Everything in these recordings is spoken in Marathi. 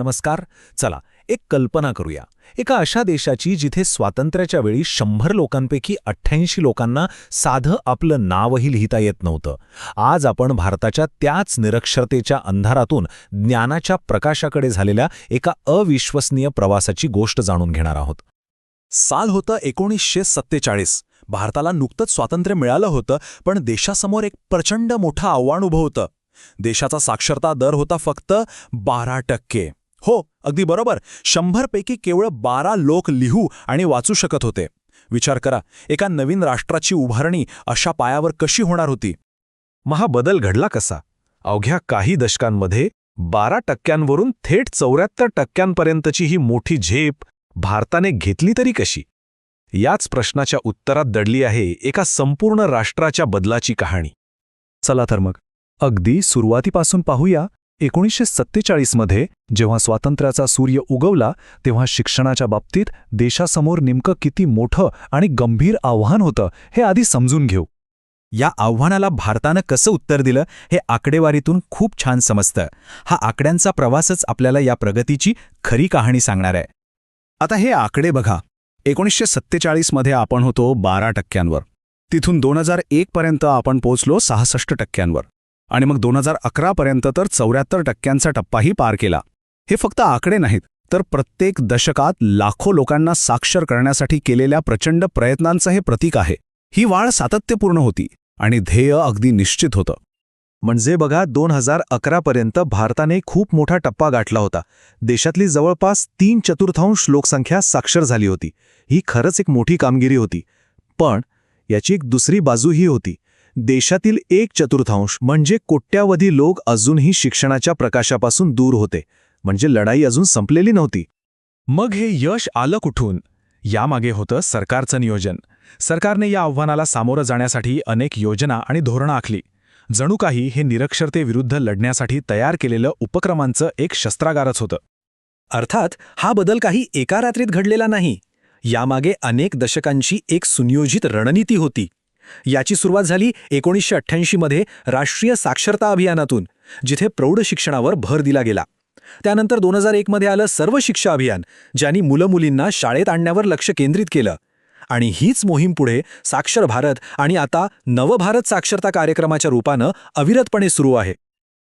नमस्कार. चला एक कल्पना करूया. एका अशा देशाची जिथे स्वातंत्र्याच्या वेळी शंभर लोकांपैकी अठ्ठ्याऐंशी लोकांना साधं आपलं नावही लिहिता येत नव्हतं. आज आपण भारताच्या त्याच निरक्षरतेच्या अंधारातून ज्ञानाच्या प्रकाशाकडे झालेल्या एका अविश्वसनीय प्रवासाची गोष्ट जाणून घेणार आहोत. साल होतं एकोणीसशे सत्तेचाळीस. भारताला नुकतंच स्वातंत्र्य मिळालं होतं पण देशासमोर एक प्रचंड मोठं आव्हान उभं होतं. देशाचा साक्षरता दर होता फक्त बारा टक्के. हो अगदी बरोबर. शंभरपैकी केवळ बारा लोक लिहू आणि वाचू शकत होते. विचार करा एका नवीन राष्ट्राची उभारणी अशा पायावर कशी होणार होती? महा बदल घडला कसा? अवघ्या काही दशकांमध्ये बारा टक्क्यांवरून थेट चौऱ्याहत्तर टक्क्यांपर्यंतची ही मोठी झेप भारताने घेतली तरी कशी? याच प्रश्नाच्या उत्तरात दडली आहे एका संपूर्ण राष्ट्राच्या बदलाची कहाणी. चला तर मग अगदी सुरुवातीपासून पाहूया एकोणीसशे सत्तेचाळीसमध्ये जेव्हा स्वातंत्र्याचा सूर्य उगवला तेव्हा शिक्षणाच्या बाबतीत देशासमोर नेमकं किती मोठं आणि गंभीर आव्हान होतं हे आधी समजून घेऊ. या आव्हानाला भारतानं कसं उत्तर दिलं हे आकडेवारीतून खूप छान समजतं. हा आकड्यांचा प्रवासच आपल्याला या प्रगतीची खरी कहाणी सांगणार आहे. आता हे आकडे बघा. एकोणीसशे सत्तेचाळीसमध्ये आपण होतो बारा टक्क्यांवर. तिथून दोन हजार एकपर्यंत आपण पोचलो सहासष्ट टक्क्यांवर. आणि मग दोन हजार अकरापर्यंत तर चौऱ्याहत्तर टक्क्यांचा टप्पाही पार केला. हे फक्त आकडे नाहीत तर प्रत्येक दशकात लाखो लोकांना साक्षर करण्यासाठी केलेल्या प्रचंड प्रयत्नांचं हे प्रतीक आहे. ही वाढ सातत्यपूर्ण होती आणि ध्येय अगदी निश्चित होतं. म्हणजे बघा दोन हजार अकरापर्यंत भारताने खूप मोठा टप्पा गाठला होता. देशातली जवळपास तीन चतुर्थांश लोकसंख्या साक्षर झाली होती. ही खरंच एक मोठी कामगिरी होती. पण याची एक दुसरी बाजूही होती. देशातील एक चतुर्थांश म्हणजे कोट्यावधी लोक अजूनही शिक्षणाच्या प्रकाशापासून दूर होते म्हणजे लढाई अजून संपलेली नव्हती. मग हे यश आलं कुठून? यामागे होतं सरकारचं नियोजन. सरकारने या आव्हानाला सामोरं जाण्यासाठी अनेक योजना आणि धोरणं आखली. जणू काही हे निरक्षरतेविरुद्ध लढण्यासाठी तयार केलेलं उपक्रमांचं एक शस्त्रागारच होतं. अर्थात हा बदल काही एका रात्रीत घडलेला नाही. यामागे अनेक दशकांची एक सुनियोजित रणनीती होती. याची सुरुवात झाली एकोणीसशे अठ्ठ्याऐंशीमध्ये राष्ट्रीय साक्षरता अभियानातून जिथे प्रौढ शिक्षणावर भर दिला गेला. त्यानंतर दोन हजार एकमध्ये आलं सर्व शिक्षा अभियान ज्यांनी मुलं मुलींना शाळेत आणण्यावर लक्ष केंद्रित केलं. आणि हीच मोहीम पुढे साक्षर भारत आणि आता नवभारत साक्षरता कार्यक्रमाच्या रूपानं अविरतपणे सुरू आहे.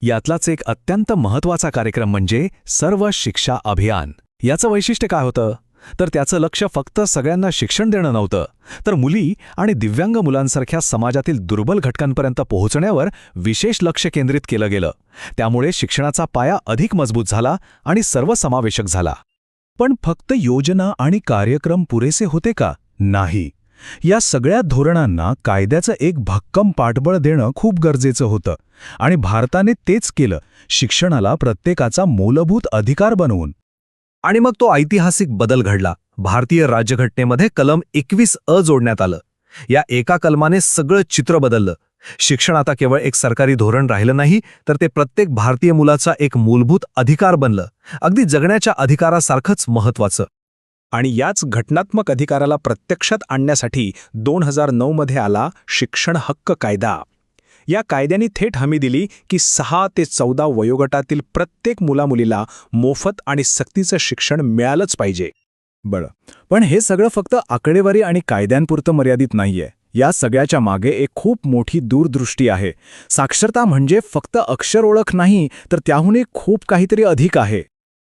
यातलाच एक अत्यंत महत्त्वाचा कार्यक्रम म्हणजे सर्व शिक्षा अभियान. याचं वैशिष्ट्य काय होतं? तर त्याचं लक्ष फक्त सगळ्यांना शिक्षण देणं नव्हतं. तर मुली आणि दिव्यांग मुलांसारख्या समाजातील दुर्बल घटकांपर्यंत पोहोचण्यावर विशेष लक्ष केंद्रित केलं गेलं. त्यामुळे शिक्षणाचा पाया अधिक मजबूत झाला आणि सर्वसमावेशक झाला. पण फक्त योजना आणि कार्यक्रम पुरेसे होते का? नाही. या सगळ्या धोरणांना कायद्याचं एक भक्कम पाठबळ देणं खूप गरजेचं होतं आणि भारताने तेच केलं शिक्षणाला प्रत्येकाचा मूलभूत अधिकार बनवून. आणि मग तो ऐतिहासिक बदल घडला. भारतीय राज्यघटनेमध्ये कलम एकवीस अ जोडण्यात आलं. या एका कलमाने सगळं चित्र बदललं. शिक्षण आता केवळ एक सरकारी धोरण राहिलं नाही तर ते प्रत्येक भारतीय मुलाचा एक मूलभूत अधिकार बनलं. अगदी जगण्याच्या अधिकारासारखंच महत्वाचं आणि याच घटनात्मक अधिकाराला प्रत्यक्षात आणण्यासाठी दोन हजार नऊमध्ये आला शिक्षण हक्क कायदा. या कायद्याने थेट हमी दिली की सहा ते चौदा वयोगटातील प्रत्येक मुलामुलीला मोफत आणि सक्तीचं शिक्षण मिळालंच पाहिजे. बरं पण हे सगळं फक्त आकडेवारी आणि कायद्यांपुरतं मर्यादित नाहीये. या सगळ्याच्या मागे एक खूप मोठी दूरदृष्टी आहे. साक्षरता म्हणजे फक्त अक्षर ओळख नाही तर त्याहूनही खूप काहीतरी अधिक आहे.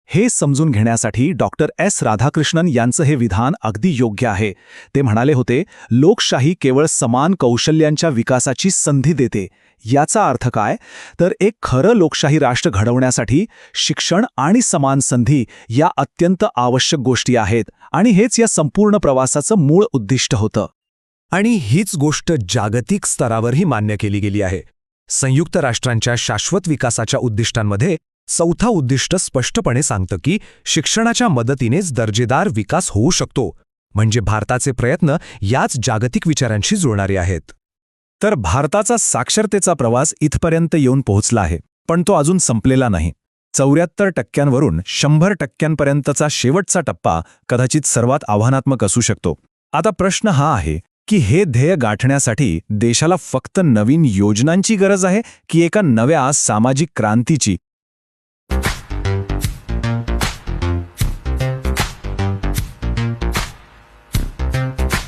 हे समजून घेण्यासाठी डॉक्टर एस राधाकृष्णन यांचं हे विधान अगदी योग्य आहे. ते म्हणाले होते लोकशाही केवळ समान कौशल्यांच्या विकासाची संधी देते. याचा अर्थ काय? तर एक खरं लोकशाही राष्ट्र घडवण्यासाठी शिक्षण आणि समान संधी या अत्यंत आवश्यक गोष्टी आहेत आणि हेच या संपूर्ण प्रवासाचं मूळ उद्दिष्ट होतं. आणि हीच गोष्ट जागतिक स्तरावरही मान्य केली गेली आहे. संयुक्त राष्ट्रांच्या शाश्वत विकासाच्या उद्दिष्टांमध्ये चौथा उद्दिष्ट स्पष्टपणे सांगतं की शिक्षणाच्या मदतीनेच दर्जेदार विकास होऊ शकतो. म्हणजे भारताचे प्रयत्न याच जागतिक विचारांशी जुळणारे आहेत. तर भारताचा साक्षरतेचा प्रवास इथपर्यंत येऊन पोहोचला आहे पण तो अजून संपलेला नाही. चौऱ्याहत्तर टक्क्यांवरून शंभर टक्क्यांपर्यंतचा शेवटचा टप्पा कदाचित सर्वात आव्हानात्मक असू शकतो. आता प्रश्न हा आहे की हे ध्येय गाठण्यासाठी देशाला फक्त नवीन योजनांची गरज आहे की एका नव्या सामाजिक क्रांतीची?